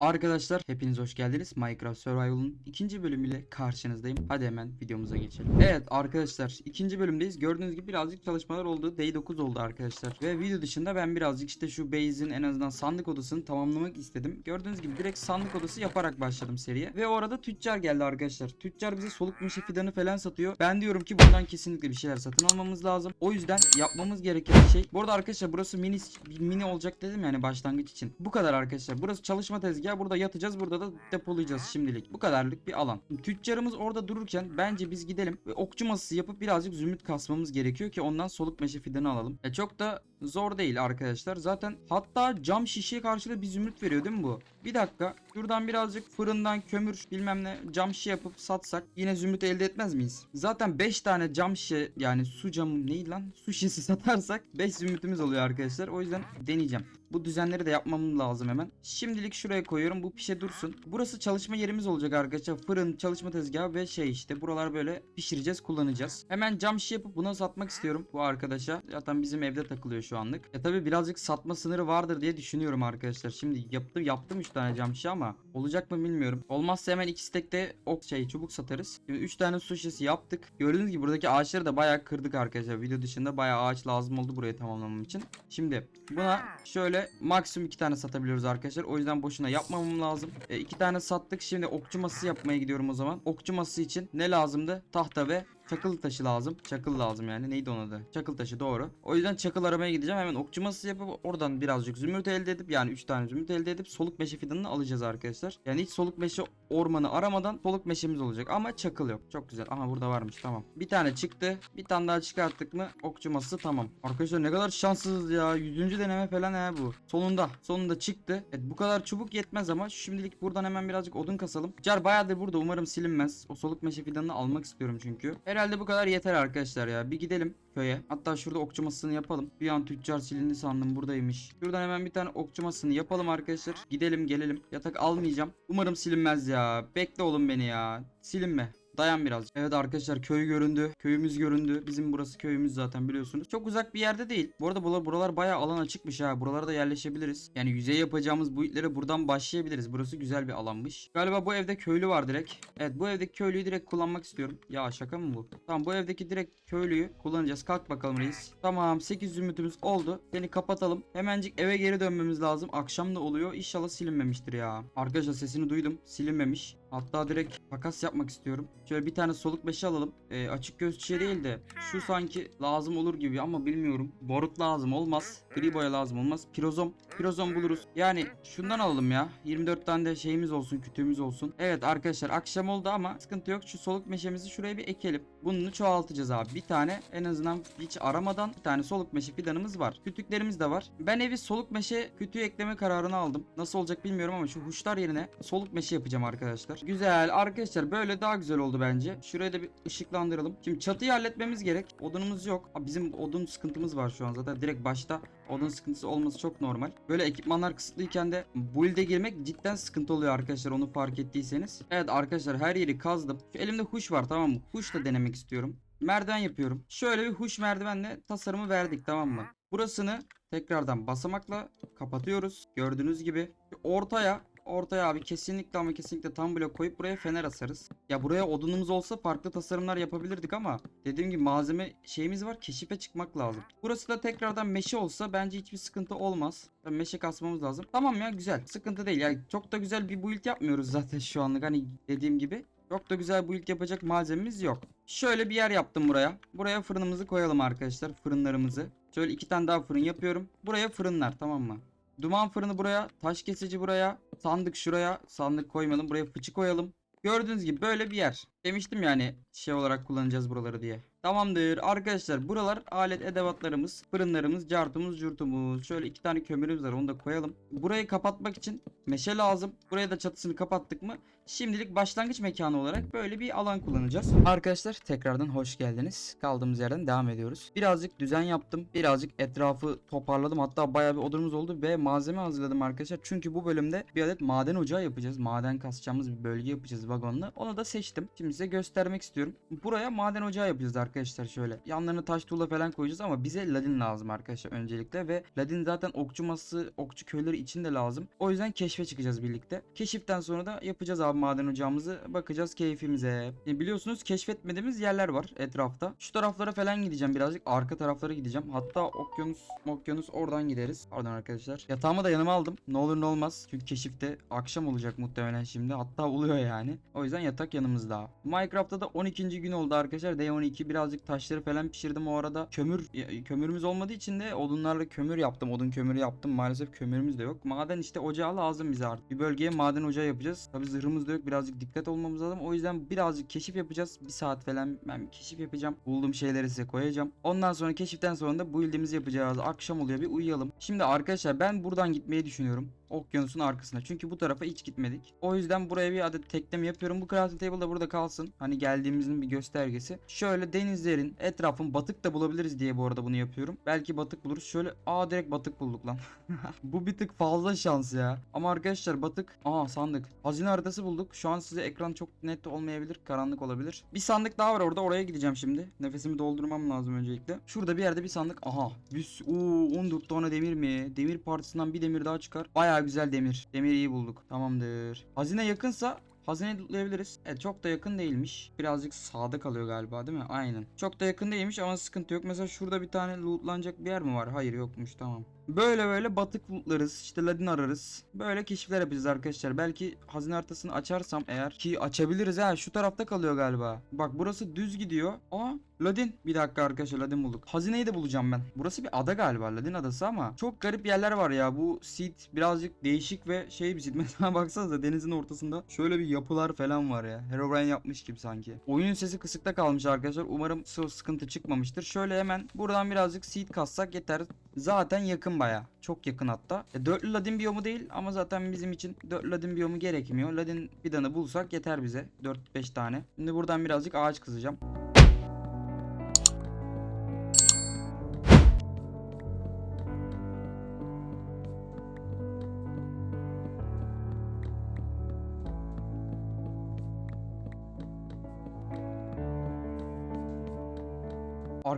Arkadaşlar hepiniz hoş geldiniz. Minecraft Survival'ın ikinci bölümüyle karşınızdayım. Hadi hemen videomuza geçelim. Evet arkadaşlar ikinci bölümdeyiz. Gördüğünüz gibi birazcık çalışmalar oldu. Day 9 oldu arkadaşlar. Ve video dışında ben birazcık işte şu base'in en azından sandık odasını tamamlamak istedim. Gördüğünüz gibi direkt sandık odası yaparak başladım seriye. Ve o arada tüccar geldi arkadaşlar. Tüccar bize soluk meşe fidanı falan satıyor. Ben diyorum ki buradan kesinlikle bir şeyler satın almamız lazım. O yüzden yapmamız gereken şey. Bu arada arkadaşlar burası mini mini olacak dedim yani başlangıç için. Bu kadar arkadaşlar. Burası çalışma tezgahı. Burada yatacağız. Burada da depolayacağız şimdilik. Bu kadarlık bir alan. Tüccarımız orada dururken bence biz gidelim ve okçu masası yapıp birazcık zümrüt kasmamız gerekiyor ki ondan soluk meşe fidanı alalım. E çok da zor değil arkadaşlar. Zaten hatta cam şişeye karşılığı bir zümrüt veriyor değil mi bu? Bir dakika. Şuradan birazcık fırından kömür bilmem ne cam şişe yapıp satsak yine zümrüt elde etmez miyiz? Zaten 5 tane cam şişe yani su camı neydi lan? Su şişesi satarsak 5 zümrütümüz oluyor arkadaşlar. O yüzden deneyeceğim. Bu düzenleri de yapmam lazım hemen. Şimdilik şuraya koyuyorum. Bu pişe dursun. Burası çalışma yerimiz olacak arkadaşlar. Fırın, çalışma tezgahı ve şey işte. Buralar böyle pişireceğiz, kullanacağız. Hemen cam şişe yapıp buna satmak istiyorum bu arkadaşa. Zaten bizim evde takılıyor şu anlık. E tabi birazcık satma sınırı vardır diye düşünüyorum arkadaşlar. Şimdi yaptım yaptım 3 tane cam şişe ama olacak mı bilmiyorum. Olmazsa hemen iki stekte ok şey çubuk satarız. Şimdi 3 tane su şişesi yaptık. Gördüğünüz gibi buradaki ağaçları da bayağı kırdık arkadaşlar. Video dışında bayağı ağaç lazım oldu burayı tamamlamam için. Şimdi buna şöyle maksimum 2 tane satabiliyoruz arkadaşlar. O yüzden boşuna yapmamam lazım. 2 tane sattık. Şimdi okçu masası yapmaya gidiyorum o zaman. Okçu masası için ne lazımdı? Tahta ve Çakıl taşı lazım. Çakıl lazım yani. Neydi onun adı? Çakıl taşı doğru. O yüzden çakıl aramaya gideceğim. Hemen okçu masası yapıp oradan birazcık zümrüt elde edip yani 3 tane zümrüt elde edip soluk meşe fidanını alacağız arkadaşlar. Yani hiç soluk meşe ormanı aramadan soluk meşemiz olacak ama çakıl yok. Çok güzel. Aha burada varmış tamam. Bir tane çıktı. Bir tane daha çıkarttık mı okçu masası tamam. Arkadaşlar ne kadar şanssızız ya. Yüzüncü deneme falan ha bu. Sonunda. Sonunda çıktı. Evet bu kadar çubuk yetmez ama şimdilik buradan hemen birazcık odun kasalım. Car bayağıdır burada umarım silinmez. O soluk meşe fidanını almak istiyorum çünkü. Herhalde bu kadar yeter arkadaşlar ya. Bir gidelim köye. Hatta şurada okçu masasını yapalım. Bir an tüccar silindi sandım buradaymış. Şuradan hemen bir tane okçu masasını yapalım arkadaşlar. Gidelim gelelim. Yatak almayacağım. Umarım silinmez ya. Bekle oğlum beni ya. Silinme. Dayan biraz. Evet arkadaşlar köy göründü. Köyümüz göründü. Bizim burası köyümüz zaten biliyorsunuz. Çok uzak bir yerde değil. Bu arada buralar, buralar bayağı alan açıkmış ha. Buralara da yerleşebiliriz. Yani yüzey yapacağımız bu itlere buradan başlayabiliriz. Burası güzel bir alanmış. Galiba bu evde köylü var direkt. Evet bu evdeki köylüyü direkt kullanmak istiyorum. Ya şaka mı bu? Tamam bu evdeki direkt köylüyü kullanacağız. Kalk bakalım reis. Tamam 8 zümrütümüz oldu. Seni kapatalım. Hemencik eve geri dönmemiz lazım. Akşam da oluyor. İnşallah silinmemiştir ya. Arkadaşlar sesini duydum. Silinmemiş. Hatta direkt takas yapmak istiyorum. Şöyle bir tane soluk meşe alalım. Ee, açık göz çiçeği değil de şu sanki lazım olur gibi ama bilmiyorum. Borut lazım olmaz. Gri boya lazım olmaz. Pirozom. Pirozom buluruz. Yani şundan alalım ya. 24 tane de şeyimiz olsun, kütüğümüz olsun. Evet arkadaşlar akşam oldu ama sıkıntı yok. Şu soluk meşemizi şuraya bir ekelim. Bunu çoğaltacağız abi. Bir tane en azından hiç aramadan bir tane soluk meşe fidanımız var. Kütüklerimiz de var. Ben evi soluk meşe kütüğü ekleme kararını aldım. Nasıl olacak bilmiyorum ama şu huşlar yerine soluk meşe yapacağım arkadaşlar. Güzel arkadaşlar böyle daha güzel oldu bence. Şurayı da bir ışıklandıralım. Şimdi çatıyı halletmemiz gerek. Odunumuz yok. Aa, Bizim odun sıkıntımız var şu an zaten. Direkt başta odun sıkıntısı olması çok normal. Böyle ekipmanlar kısıtlıyken de build'e girmek cidden sıkıntı oluyor arkadaşlar onu fark ettiyseniz. Evet arkadaşlar her yeri kazdım. Şu elimde huş var tamam mı? Huşla denemek istiyorum. Merdiven yapıyorum. Şöyle bir huş merdivenle tasarımı verdik tamam mı? Burasını tekrardan basamakla kapatıyoruz. Gördüğünüz gibi ortaya ortaya abi kesinlikle ama kesinlikle tam blok koyup buraya fener asarız. Ya buraya odunumuz olsa farklı tasarımlar yapabilirdik ama dediğim gibi malzeme şeyimiz var keşife çıkmak lazım. Burası da tekrardan meşe olsa bence hiçbir sıkıntı olmaz. Tabii meşe kasmamız lazım. Tamam ya güzel sıkıntı değil. Yani çok da güzel bir build yapmıyoruz zaten şu anlık hani dediğim gibi. Çok da güzel build yapacak malzememiz yok. Şöyle bir yer yaptım buraya. Buraya fırınımızı koyalım arkadaşlar fırınlarımızı. Şöyle iki tane daha fırın yapıyorum. Buraya fırınlar tamam mı? Duman fırını buraya, taş kesici buraya, sandık şuraya, sandık koymayalım, buraya fıçı koyalım. Gördüğünüz gibi böyle bir yer. Demiştim yani şey olarak kullanacağız buraları diye. Tamamdır arkadaşlar buralar alet edevatlarımız, fırınlarımız, cartumuz, curtumuz. Şöyle iki tane kömürümüz var onu da koyalım. Burayı kapatmak için meşe lazım. Buraya da çatısını kapattık mı şimdilik başlangıç mekanı olarak böyle bir alan kullanacağız. Arkadaşlar tekrardan hoş geldiniz. Kaldığımız yerden devam ediyoruz. Birazcık düzen yaptım. Birazcık etrafı toparladım. Hatta bayağı bir odunumuz oldu ve malzeme hazırladım arkadaşlar. Çünkü bu bölümde bir adet maden ocağı yapacağız. Maden kasacağımız bir bölge yapacağız vagonla. Onu da seçtim. Şimdi size göstermek istiyorum. Buraya maden ocağı yapacağız arkadaşlar şöyle. Yanlarına taş tuğla falan koyacağız ama bize ladin lazım arkadaşlar öncelikle ve ladin zaten okçu masası, okçu köyleri için de lazım. O yüzden keşfe çıkacağız birlikte. Keşiften sonra da yapacağız abi maden ocağımızı. Bakacağız keyfimize. E, biliyorsunuz keşfetmediğimiz yerler var etrafta. Şu taraflara falan gideceğim birazcık. Arka taraflara gideceğim. Hatta okyanus, okyanus oradan gideriz. Pardon arkadaşlar. Yatağımı da yanıma aldım. Ne olur ne olmaz. Çünkü keşifte akşam olacak muhtemelen şimdi. Hatta oluyor yani. O yüzden yatak yanımızda. Minecraft'ta da 12. gün oldu arkadaşlar. D12 birazcık taşları falan pişirdim o arada. Kömür kömürümüz olmadığı için de odunlarla kömür yaptım. Odun kömürü yaptım. Maalesef kömürümüz de yok. Maden işte ocağı lazım bize artık. Bir bölgeye maden ocağı yapacağız. Tabi zırhımız da yok. Birazcık dikkat olmamız lazım. O yüzden birazcık keşif yapacağız. Bir saat falan ben keşif yapacağım. Bulduğum şeyleri size koyacağım. Ondan sonra keşiften sonra da bu build'imizi yapacağız. Akşam oluyor bir uyuyalım. Şimdi arkadaşlar ben buradan gitmeyi düşünüyorum. Okyanusun arkasına. Çünkü bu tarafa hiç gitmedik. O yüzden buraya bir adet tekleme yapıyorum. Bu crafting table da burada kalsın. Hani geldiğimizin bir göstergesi. Şöyle denizlerin etrafın batık da bulabiliriz diye bu arada bunu yapıyorum. Belki batık buluruz. Şöyle aa direkt batık bulduk lan. bu bir tık fazla şans ya. Ama arkadaşlar batık. Aa sandık. Hazine haritası bulduk. Şu an size ekran çok net olmayabilir. Karanlık olabilir. Bir sandık daha var orada. Oraya gideceğim şimdi. Nefesimi doldurmam lazım öncelikle. Şurada bir yerde bir sandık. Aha. Büs. Oo 14 tane demir mi? Demir partisinden bir demir daha çıkar. Baya güzel demir. Demir iyi bulduk. Tamamdır. Hazine yakınsa Hazine lootlayabiliriz. Evet çok da yakın değilmiş. Birazcık sağda kalıyor galiba değil mi? Aynen. Çok da yakın değilmiş ama sıkıntı yok. Mesela şurada bir tane lootlanacak bir yer mi var? Hayır yokmuş tamam. Böyle böyle batık lootlarız. İşte ladin ararız. Böyle keşifler yapacağız arkadaşlar. Belki hazine haritasını açarsam eğer ki açabiliriz ha. Şu tarafta kalıyor galiba. Bak burası düz gidiyor. Aa ladin. Bir dakika arkadaşlar ladin bulduk. Hazineyi de bulacağım ben. Burası bir ada galiba ladin adası ama çok garip yerler var ya. Bu seed birazcık değişik ve şey bir seed. Mesela baksanıza denizin ortasında şöyle bir yapılar falan var ya. Herobrine yapmış gibi sanki. Oyunun sesi kısıkta kalmış arkadaşlar. Umarım sı- sıkıntı çıkmamıştır. Şöyle hemen buradan birazcık seed kassak yeter. Zaten yakın baya. Çok yakın hatta. E, dörtlü ladin biyomu değil ama zaten bizim için dörtlü ladin biyomu gerekmiyor. Ladin fidanı bulsak yeter bize. 4-5 tane. Şimdi buradan birazcık ağaç kızacağım.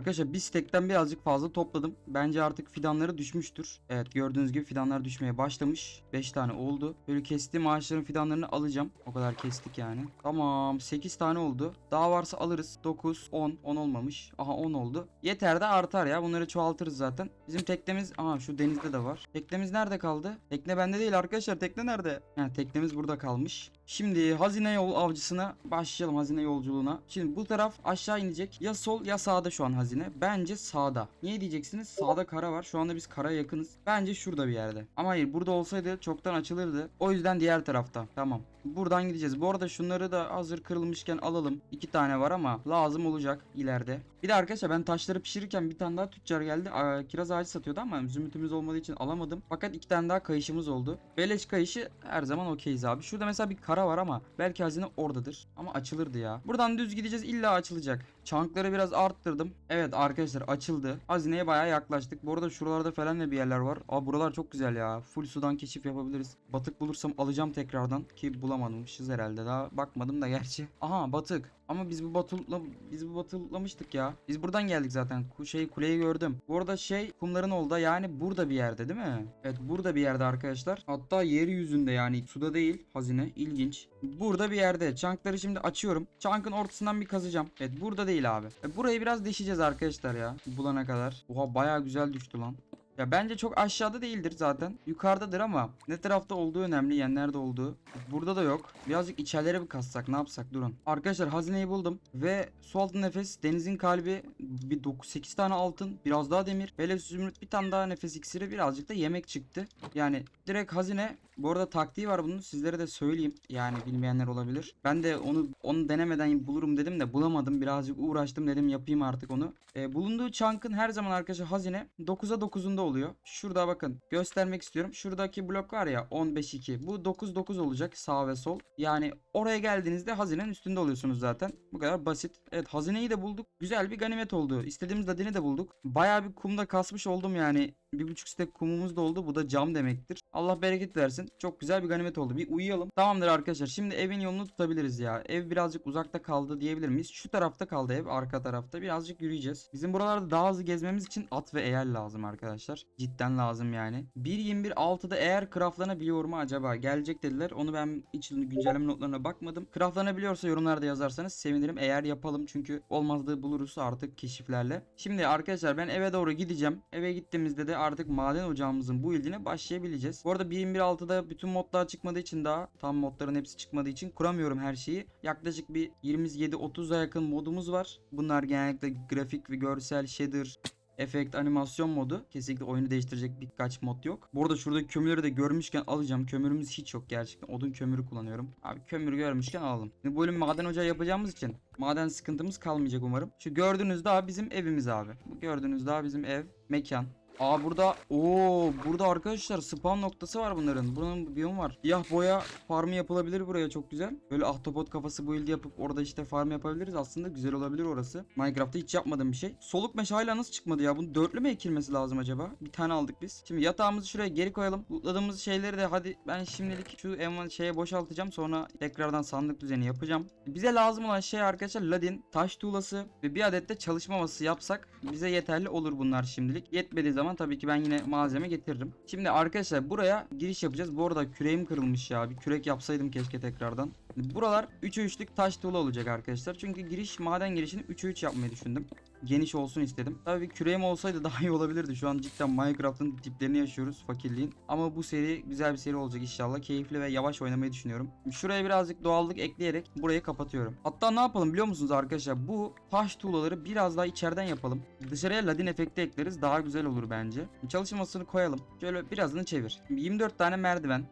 Arkadaşlar bir stekten birazcık fazla topladım. Bence artık fidanları düşmüştür. Evet gördüğünüz gibi fidanlar düşmeye başlamış. 5 tane oldu. Böyle kestiğim ağaçların fidanlarını alacağım. O kadar kestik yani. Tamam 8 tane oldu. Daha varsa alırız. 9, 10. 10 olmamış. Aha 10 oldu. Yeter de artar ya. Bunları çoğaltırız zaten. Bizim teknemiz aha şu denizde de var. Teknemiz nerede kaldı? Tekne bende değil arkadaşlar. Tekne nerede? Ha, teknemiz burada kalmış. Şimdi hazine yol avcısına başlayalım hazine yolculuğuna. Şimdi bu taraf aşağı inecek. Ya sol ya sağda şu an hazine. Bence sağda. Niye diyeceksiniz? Sağda kara var. Şu anda biz karaya yakınız. Bence şurada bir yerde. Ama hayır burada olsaydı çoktan açılırdı. O yüzden diğer tarafta. Tamam. Buradan gideceğiz. Bu arada şunları da hazır kırılmışken alalım. İki tane var ama lazım olacak ileride. Bir de arkadaşlar ben taşları pişirirken bir tane daha tüccar geldi. Aa, kiraz ağacı satıyordu ama zümrütümüz olmadığı için alamadım. Fakat iki tane daha kayışımız oldu. Beleş kayışı her zaman okeyiz abi. Şurada mesela bir kara var ama belki hazine oradadır. Ama açılırdı ya. Buradan düz gideceğiz illa açılacak. Çankları biraz arttırdım. Evet arkadaşlar açıldı. Hazineye bayağı yaklaştık. Bu arada şuralarda falan da bir yerler var. Aa buralar çok güzel ya. Full sudan keşif yapabiliriz. Batık bulursam alacağım tekrardan. Ki bulamamışız herhalde. Daha bakmadım da gerçi. Aha batık. Ama biz bu batılıkla biz bu batılıklamıştık ya. Biz buradan geldik zaten. Ku şey kuleyi gördüm. Bu arada şey kumların oldu yani burada bir yerde değil mi? Evet burada bir yerde arkadaşlar. Hatta yeryüzünde yani suda değil hazine. İlginç. Burada bir yerde. Çankları şimdi açıyorum. Çankın ortasından bir kazacağım. Evet burada değil abi. E, burayı biraz deşeceğiz arkadaşlar ya. Bulana kadar. Oha baya güzel düştü lan. Ya bence çok aşağıda değildir zaten. Yukarıdadır ama ne tarafta olduğu önemli. Yani nerede olduğu. Burada da yok. Birazcık içerilere bir kassak ne yapsak durun. Arkadaşlar hazineyi buldum. Ve su altı nefes denizin kalbi bir 9 8 tane altın biraz daha demir. Böyle zümrüt bir tane daha nefes iksiri birazcık da yemek çıktı. Yani direkt hazine bu arada taktiği var bunun sizlere de söyleyeyim. Yani bilmeyenler olabilir. Ben de onu onu denemeden bulurum dedim de bulamadım. Birazcık uğraştım dedim yapayım artık onu. E, bulunduğu çankın her zaman arkadaşlar hazine 9'a 9'unda oluyor. Şurada bakın göstermek istiyorum. Şuradaki blok var ya 15-2. Bu 9-9 olacak sağ ve sol. Yani oraya geldiğinizde hazinenin üstünde oluyorsunuz zaten. Bu kadar basit. Evet hazineyi de bulduk. Güzel bir ganimet oldu. İstediğimiz ladini de bulduk. Bayağı bir kumda kasmış oldum yani. Bir buçuk stek kumumuz da oldu. Bu da cam demektir. Allah bereket versin. Çok güzel bir ganimet oldu. Bir uyuyalım. Tamamdır arkadaşlar. Şimdi evin yolunu tutabiliriz ya. Ev birazcık uzakta kaldı diyebilir miyiz? Şu tarafta kaldı ev. Arka tarafta. Birazcık yürüyeceğiz. Bizim buralarda daha hızlı gezmemiz için at ve eğer lazım arkadaşlar. Cidden lazım yani. 1.21.6'da eğer craftlanabiliyor mu acaba? Gelecek dediler. Onu ben hiç güncelleme notlarına bakmadım. Craftlanabiliyorsa yorumlarda yazarsanız sevinirim. Eğer yapalım çünkü olmazdığı buluruz artık keşiflerle. Şimdi arkadaşlar ben eve doğru gideceğim. Eve gittiğimizde de artık maden ocağımızın bu ildine başlayabileceğiz. Bu arada 1.21.6'da bütün modlar çıkmadığı için daha tam modların hepsi çıkmadığı için kuramıyorum her şeyi. Yaklaşık bir 27-30'a yakın modumuz var. Bunlar genellikle grafik ve görsel shader efekt animasyon modu. Kesinlikle oyunu değiştirecek birkaç mod yok. Bu arada şuradaki kömürleri de görmüşken alacağım. Kömürümüz hiç yok gerçekten. Odun kömürü kullanıyorum. Abi kömür görmüşken alalım. Şimdi bu bölüm maden ocağı yapacağımız için maden sıkıntımız kalmayacak umarım. Şu gördüğünüz daha bizim evimiz abi. Bu gördüğünüz daha bizim ev, mekan. Aa burada o burada arkadaşlar spawn noktası var bunların. Bunun biyom var. Siyah boya farmı yapılabilir buraya çok güzel. Böyle ahtapot kafası build yapıp orada işte farm yapabiliriz. Aslında güzel olabilir orası. Minecraft'ta hiç yapmadığım bir şey. Soluk meşe hala nasıl çıkmadı ya? Bunun dörtlü mü ekilmesi lazım acaba? Bir tane aldık biz. Şimdi yatağımızı şuraya geri koyalım. Lootladığımız şeyleri de hadi ben şimdilik şu envan şeye boşaltacağım. Sonra tekrardan sandık düzeni yapacağım. Bize lazım olan şey arkadaşlar ladin, taş tuğlası ve bir adet de çalışma masası yapsak bize yeterli olur bunlar şimdilik. Yetmediği zaman tabii ki ben yine malzeme getiririm. Şimdi arkadaşlar buraya giriş yapacağız. Bu arada küreğim kırılmış ya. Bir kürek yapsaydım keşke tekrardan. Buralar 3'e 3'lük taş tuğla olacak arkadaşlar. Çünkü giriş maden girişini 3'e 3 yapmayı düşündüm. Geniş olsun istedim. Tabii küreğim olsaydı daha iyi olabilirdi. Şu an cidden Minecraft'ın tiplerini yaşıyoruz fakirliğin. Ama bu seri güzel bir seri olacak inşallah. Keyifli ve yavaş oynamayı düşünüyorum. Şuraya birazcık doğallık ekleyerek burayı kapatıyorum. Hatta ne yapalım biliyor musunuz arkadaşlar? Bu taş tuğlaları biraz daha içeriden yapalım. Dışarıya ladin efekti ekleriz. Daha güzel olur bence. Çalışmasını koyalım. Şöyle birazını çevir. 24 tane merdiven.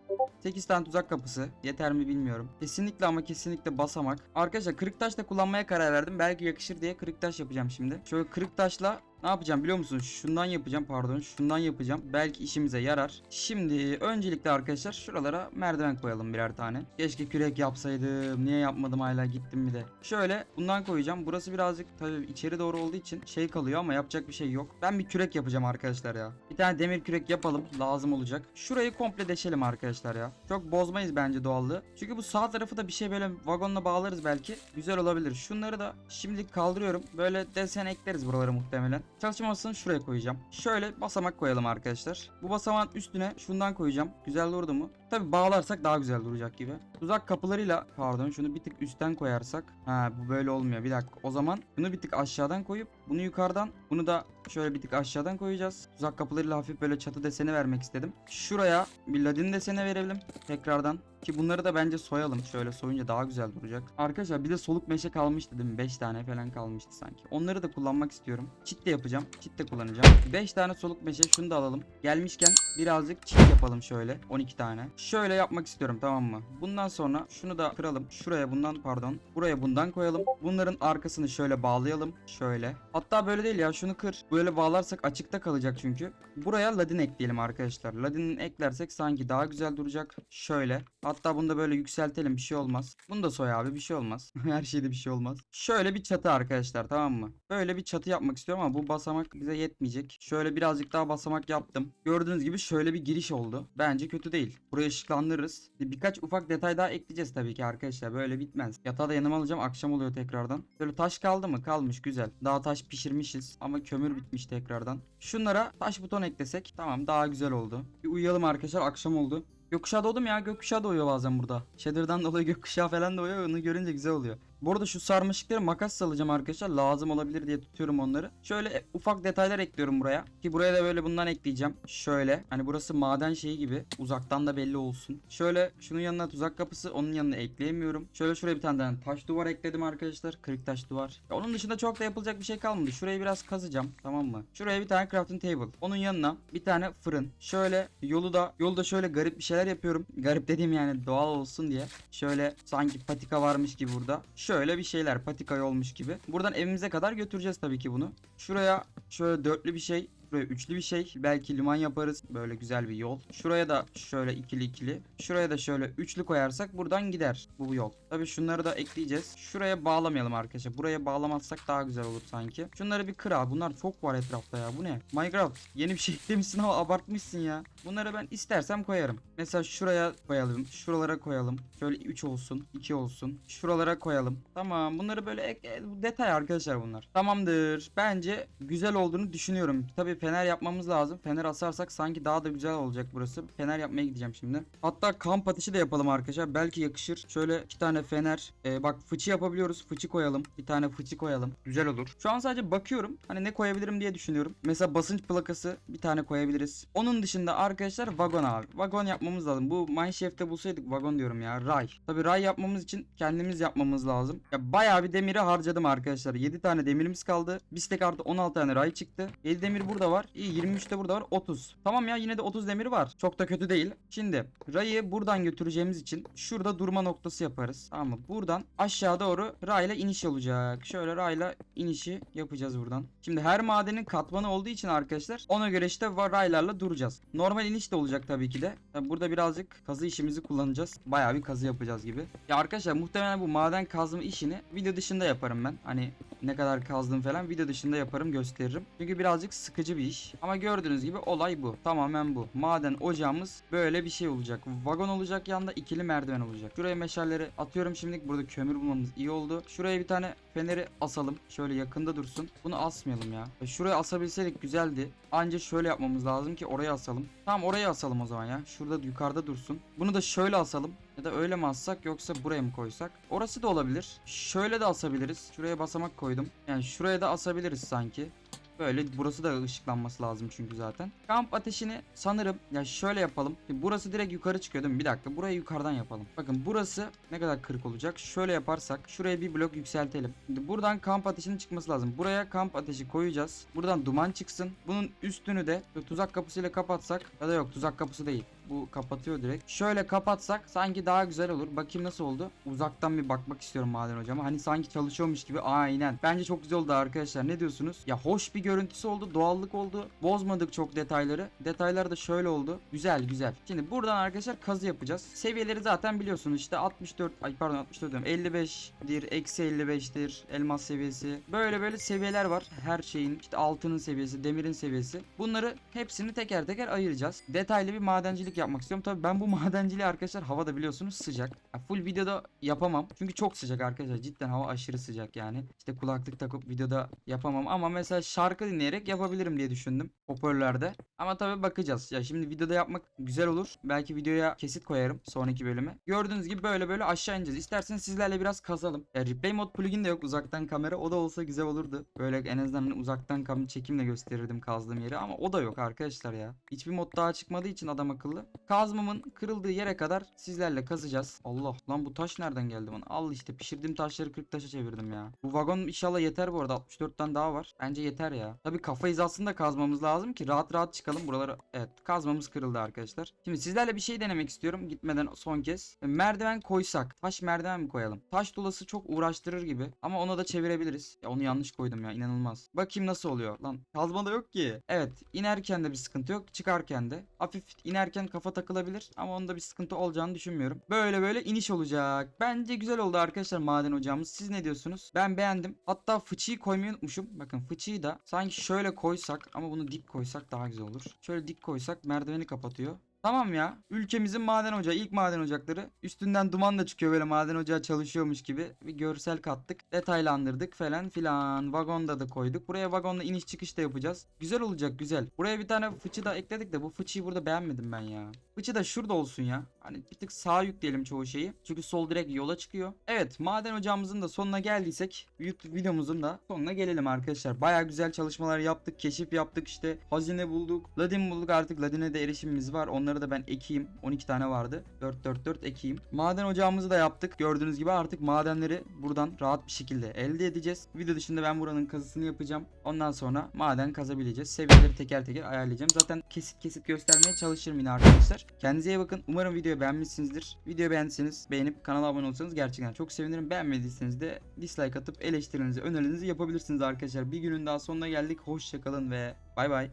8 tane tuzak kapısı. Yeter mi bilmiyorum. Kesinlikle ama kesinlikle basamak. Arkadaşlar kırık taş da kullanmaya karar verdim. Belki yakışır diye kırık taş yapacağım şimdi. Şöyle kırık taşla ne yapacağım biliyor musunuz? Şundan yapacağım pardon. Şundan yapacağım. Belki işimize yarar. Şimdi öncelikle arkadaşlar şuralara merdiven koyalım birer tane. Keşke kürek yapsaydım. Niye yapmadım hala gittim bir de. Şöyle bundan koyacağım. Burası birazcık tabii içeri doğru olduğu için şey kalıyor ama yapacak bir şey yok. Ben bir kürek yapacağım arkadaşlar ya. Bir tane demir kürek yapalım. Lazım olacak. Şurayı komple deşelim arkadaşlar ya. Çok bozmayız bence doğallığı. Çünkü bu sağ tarafı da bir şey böyle vagonla bağlarız belki. Güzel olabilir. Şunları da şimdilik kaldırıyorum. Böyle desen ekleriz buralara muhtemelen. Çalışma şuraya koyacağım. Şöyle basamak koyalım arkadaşlar. Bu basamağın üstüne şundan koyacağım. Güzel durdu mu? Tabi bağlarsak daha güzel duracak gibi. Tuzak kapılarıyla pardon şunu bir tık üstten koyarsak. Ha bu böyle olmuyor. Bir dakika. O zaman bunu bir tık aşağıdan koyup bunu yukarıdan bunu da şöyle bir tık aşağıdan koyacağız. Tuzak kapılarıyla hafif böyle çatı deseni vermek istedim. Şuraya bir ladin deseni verelim. Tekrardan. Ki bunları da bence soyalım. Şöyle soyunca daha güzel duracak. Arkadaşlar bir de soluk meşe kalmıştı değil mi? 5 tane falan kalmıştı sanki. Onları da kullanmak istiyorum. Çit de yapacağım. Çit de kullanacağım. 5 tane soluk meşe şunu da alalım. Gelmişken birazcık çit yapalım şöyle. 12 tane. Şöyle yapmak istiyorum tamam mı? Bundan sonra şunu da kıralım. Şuraya bundan pardon. Buraya bundan koyalım. Bunların arkasını şöyle bağlayalım. Şöyle. Hatta böyle değil ya şunu kır. Böyle bağlarsak açıkta kalacak çünkü. Buraya ladin ekleyelim arkadaşlar. Ladin eklersek sanki daha güzel duracak. Şöyle. Hatta bunu da böyle yükseltelim bir şey olmaz. Bunu da soy abi bir şey olmaz. Her şeyde bir şey olmaz. Şöyle bir çatı arkadaşlar tamam mı? Böyle bir çatı yapmak istiyorum ama bu basamak bize yetmeyecek. Şöyle birazcık daha basamak yaptım. Gördüğünüz gibi şöyle bir giriş oldu. Bence kötü değil. Burayı ışıklandırırız. Birkaç ufak detay daha ekleyeceğiz tabii ki arkadaşlar. Böyle bitmez. Yatağı da yanıma alacağım. Akşam oluyor tekrardan. Böyle taş kaldı mı? Kalmış güzel. Daha taş pişirmişiz ama kömür bitmiş tekrardan. Şunlara taş buton eklesek tamam daha güzel oldu. Bir uyuyalım arkadaşlar. Akşam oldu. Gökkuşağı doğdum ya. Gökkuşağı doğuyor bazen burada. Shader'dan dolayı gökkuşağı falan doğuyor. Onu görünce güzel oluyor. Bu arada şu sarmaşıkları makas salacağım arkadaşlar. Lazım olabilir diye tutuyorum onları. Şöyle e, ufak detaylar ekliyorum buraya. Ki buraya da böyle bundan ekleyeceğim. Şöyle. Hani burası maden şeyi gibi. Uzaktan da belli olsun. Şöyle şunun yanına tuzak kapısı. Onun yanına ekleyemiyorum. Şöyle şuraya bir tane taş duvar ekledim arkadaşlar. Kırık taş duvar. Ya onun dışında çok da yapılacak bir şey kalmadı. Şurayı biraz kazacağım. Tamam mı? Şuraya bir tane crafting table. Onun yanına bir tane fırın. Şöyle yolu da yolda şöyle garip bir şeyler yapıyorum. Garip dediğim yani doğal olsun diye. Şöyle sanki patika varmış gibi burada. Şöyle bir şeyler patika olmuş gibi. Buradan evimize kadar götüreceğiz tabii ki bunu. Şuraya şöyle dörtlü bir şey Buraya üçlü bir şey. Belki liman yaparız. Böyle güzel bir yol. Şuraya da şöyle ikili ikili. Şuraya da şöyle üçlü koyarsak buradan gider bu yol. Tabii şunları da ekleyeceğiz. Şuraya bağlamayalım arkadaşlar. Buraya bağlamazsak daha güzel olur sanki. Şunları bir kır abi. Bunlar çok var etrafta ya. Bu ne? Minecraft yeni bir şey eklemişsin ama abartmışsın ya. Bunları ben istersem koyarım. Mesela şuraya koyalım. Şuralara koyalım. Şöyle 3 olsun. 2 olsun. Şuralara koyalım. Tamam. Bunları böyle ek, e, detay arkadaşlar bunlar. Tamamdır. Bence güzel olduğunu düşünüyorum. Tabii fener yapmamız lazım. Fener asarsak sanki daha da güzel olacak burası. Fener yapmaya gideceğim şimdi. Hatta kamp ateşi de yapalım arkadaşlar. Belki yakışır. Şöyle iki tane fener. Ee, bak fıçı yapabiliyoruz. Fıçı koyalım. Bir tane fıçı koyalım. Güzel olur. Şu an sadece bakıyorum. Hani ne koyabilirim diye düşünüyorum. Mesela basınç plakası bir tane koyabiliriz. Onun dışında arkadaşlar vagon abi. Vagon yapmamız lazım. Bu mineshaft'te bulsaydık vagon diyorum ya. Ray. Tabii ray yapmamız için kendimiz yapmamız lazım. Ya bayağı bir demiri harcadım arkadaşlar. 7 tane demirimiz kaldı. Bir stack artı 16 tane ray çıktı. 7 demir burada var. İyi 23 de burada var. 30. Tamam ya yine de 30 demir var. Çok da kötü değil. Şimdi rayı buradan götüreceğimiz için şurada durma noktası yaparız. Tamam mı? Buradan aşağı doğru rayla iniş olacak. Şöyle rayla inişi yapacağız buradan. Şimdi her madenin katmanı olduğu için arkadaşlar ona göre işte raylarla duracağız. Normal iniş de olacak tabii ki de. Burada birazcık kazı işimizi kullanacağız. Bayağı bir kazı yapacağız gibi. Ya arkadaşlar muhtemelen bu maden kazma işini video dışında yaparım ben. Hani ne kadar kazdım falan video dışında yaparım gösteririm. Çünkü birazcık sıkıcı bir iş. Ama gördüğünüz gibi olay bu. Tamamen bu. Maden ocağımız böyle bir şey olacak. Vagon olacak yanında ikili merdiven olacak. Şuraya meşalleri atıyorum şimdilik. Burada kömür bulmamız iyi oldu. Şuraya bir tane feneri asalım. Şöyle yakında dursun. Bunu asmayalım ya. E, Şuraya asabilseydik güzeldi. Anca şöyle yapmamız lazım ki oraya asalım. Tamam oraya asalım o zaman ya. Şurada yukarıda dursun. Bunu da şöyle asalım. Ya da öyle mi assak yoksa buraya mı koysak? Orası da olabilir. Şöyle de asabiliriz. Şuraya basamak koydum. Yani şuraya da asabiliriz sanki. Böyle burası da ışıklanması lazım çünkü zaten. Kamp ateşini sanırım ya şöyle yapalım. Burası direkt yukarı çıkıyor değil mi? Bir dakika burayı yukarıdan yapalım. Bakın burası ne kadar kırık olacak. Şöyle yaparsak şuraya bir blok yükseltelim. Şimdi buradan kamp ateşinin çıkması lazım. Buraya kamp ateşi koyacağız. Buradan duman çıksın. Bunun üstünü de tuzak kapısıyla kapatsak ya da yok tuzak kapısı değil. Bu kapatıyor direkt. Şöyle kapatsak sanki daha güzel olur. Bakayım nasıl oldu. Uzaktan bir bakmak istiyorum maden hocama. Hani sanki çalışıyormuş gibi. Aynen. Bence çok güzel oldu arkadaşlar. Ne diyorsunuz? Ya hoş bir görüntüsü oldu. Doğallık oldu. Bozmadık çok detayları. Detaylar da şöyle oldu. Güzel güzel. Şimdi buradan arkadaşlar kazı yapacağız. Seviyeleri zaten biliyorsunuz. İşte 64 ay pardon 64 diyorum. 55'dir. Eksi 55'tir. Elmas seviyesi. Böyle böyle seviyeler var. Her şeyin. işte altının seviyesi. Demirin seviyesi. Bunları hepsini teker teker ayıracağız. Detaylı bir madencilik yapmak istiyorum. Tabii ben bu madenciliği arkadaşlar havada biliyorsunuz sıcak. Ya full videoda yapamam. Çünkü çok sıcak arkadaşlar. Cidden hava aşırı sıcak yani. İşte kulaklık takıp videoda yapamam ama mesela şarkı dinleyerek yapabilirim diye düşündüm hoparlörlerde. Ama tabii bakacağız. Ya şimdi videoda yapmak güzel olur. Belki videoya kesit koyarım sonraki bölüme. Gördüğünüz gibi böyle böyle aşağı ineceğiz. İsterseniz sizlerle biraz kazalım. Ya replay mod plugin de yok uzaktan kamera. O da olsa güzel olurdu. Böyle en azından uzaktan kam çekimle gösterirdim kazdığım yeri ama o da yok arkadaşlar ya. Hiçbir mod daha çıkmadığı için adam akıllı. Kazmamın kırıldığı yere kadar sizlerle kazacağız. Allah lan bu taş nereden geldi bana? Al işte pişirdiğim taşları 40 taşa çevirdim ya. Bu vagon inşallah yeter bu arada. 64 tane daha var. Bence yeter ya. Tabii kafa hizasında kazmamız lazım ki rahat rahat çıkalım. Buraları evet kazmamız kırıldı arkadaşlar. Şimdi sizlerle bir şey denemek istiyorum. Gitmeden son kez. E, Merdiven koysak. Taş merdiven mi koyalım? Taş dolası çok uğraştırır gibi. Ama onu da çevirebiliriz. Ya onu yanlış koydum ya inanılmaz. Bakayım nasıl oluyor. Lan kazma da yok ki. Evet inerken de bir sıkıntı yok. Çıkarken de. Hafif inerken kafa takılabilir. Ama onda bir sıkıntı olacağını düşünmüyorum. Böyle böyle iniş olacak. Bence güzel oldu arkadaşlar maden ocağımız. Siz ne diyorsunuz? Ben beğendim. Hatta fıçıyı koymayı unutmuşum. Bakın fıçıyı da sanki şöyle koysak ama bunu dik koysak daha güzel olur. Şöyle dik koysak merdiveni kapatıyor. Tamam ya. Ülkemizin maden ocağı. ilk maden ocakları. Üstünden duman da çıkıyor böyle maden ocağı çalışıyormuş gibi. Bir görsel kattık. Detaylandırdık falan filan. Vagonda da koyduk. Buraya vagonla iniş çıkış da yapacağız. Güzel olacak güzel. Buraya bir tane fıçı da ekledik de bu fıçıyı burada beğenmedim ben ya. Fıçı da şurada olsun ya. Hani bir tık sağa yükleyelim çoğu şeyi. Çünkü sol direkt yola çıkıyor. Evet maden ocağımızın da sonuna geldiysek YouTube videomuzun da sonuna gelelim arkadaşlar. Baya güzel çalışmalar yaptık. Keşif yaptık işte. Hazine bulduk. Ladin bulduk artık. Ladine de erişimimiz var. Onları onları da ben ekeyim. 12 tane vardı. 4 4 4 ekeyim. Maden ocağımızı da yaptık. Gördüğünüz gibi artık madenleri buradan rahat bir şekilde elde edeceğiz. Video dışında ben buranın kazısını yapacağım. Ondan sonra maden kazabileceğiz. Seviyeleri teker teker ayarlayacağım. Zaten kesit kesit göstermeye çalışırım yine arkadaşlar. Kendinize iyi bakın. Umarım videoyu beğenmişsinizdir. Videoyu beğendiyseniz beğenip kanala abone olsanız gerçekten çok sevinirim. Beğenmediyseniz de dislike atıp eleştirinizi, önerilerinizi yapabilirsiniz arkadaşlar. Bir günün daha sonuna geldik. Hoşçakalın ve bay bay.